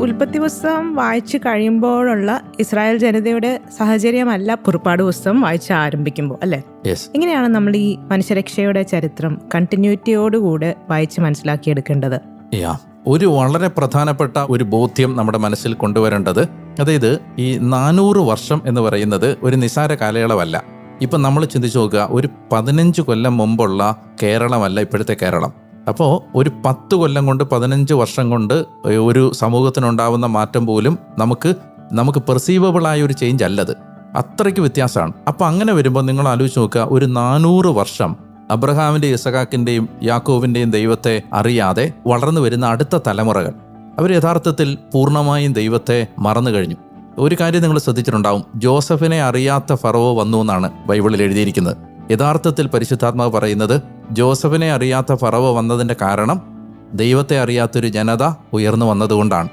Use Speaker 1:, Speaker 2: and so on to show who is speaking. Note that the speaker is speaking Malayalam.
Speaker 1: ഉൽപ്പത്തി പുസ്തകം വായിച്ചു കഴിയുമ്പോഴുള്ള ഇസ്രായേൽ ജനതയുടെ സാഹചര്യമല്ല പുറപ്പാട് പുസ്തകം വായിച്ച് ആരംഭിക്കുമ്പോൾ അല്ലേ? എങ്ങനെയാണ് നമ്മൾ ഈ മനുഷ്യരക്ഷയുടെ ചരിത്രം കണ്ടിന്യൂറ്റിയോടുകൂടെ വായിച്ച് മനസ്സിലാക്കിയെടുക്കേണ്ടത്?
Speaker 2: ഒരു വളരെ പ്രധാനപ്പെട്ട ഒരു ബോധ്യം നമ്മുടെ മനസ്സിൽ കൊണ്ടുവരേണ്ടത് അതായത് ഈ നാനൂറ് വർഷം എന്ന് പറയുന്നത് ഒരു നിസാര കാലയളവല്ല. ഇപ്പം നമ്മൾ ചിന്തിച്ചു നോക്കുക ഒരു പതിനഞ്ച് കൊല്ലം മുമ്പുള്ള കേരളമല്ല ഇപ്പോഴത്തെ കേരളം. അപ്പോൾ ഒരു പത്ത് കൊല്ലം കൊണ്ട് പതിനഞ്ച് വർഷം കൊണ്ട് ഒരു സമൂഹത്തിനുണ്ടാവുന്ന മാറ്റം പോലും നമുക്ക് നമുക്ക് പെർസീവബിളായ ഒരു ചേഞ്ച് അല്ലത്. അത്രയ്ക്ക് വ്യത്യാസമാണ്. അപ്പോൾ അങ്ങനെ വരുമ്പോൾ നിങ്ങൾ ആലോചിച്ച് നോക്കുക ഒരു നാനൂറ് വർഷം അബ്രഹാമിന്റെയും ഇസഹാക്കിന്റെയും യാക്കോവിന്റെയും ദൈവത്തെ അറിയാതെ വളർന്നു വരുന്ന അടുത്ത തലമുറകൾ അവർ യഥാർത്ഥത്തിൽ പൂർണമായും ദൈവത്തെ മറന്നു കഴിഞ്ഞു. ഒരു കാര്യം നിങ്ങൾ ശ്രദ്ധിച്ചിട്ടുണ്ടാവും. ജോസഫിനെ അറിയാത്ത ഫറവോ വന്നു എന്നാണ് ബൈബിളിൽ എഴുതിയിരിക്കുന്നത്. യഥാർത്ഥത്തിൽ പരിശുദ്ധാത്മാവ് പറയുന്നത് ജോസഫിനെ അറിയാത്ത ഫറവോ വന്നതിന്റെ കാരണം ദൈവത്തെ അറിയാത്തൊരു ജനത ഉയർന്നു വന്നതുകൊണ്ടാണ്.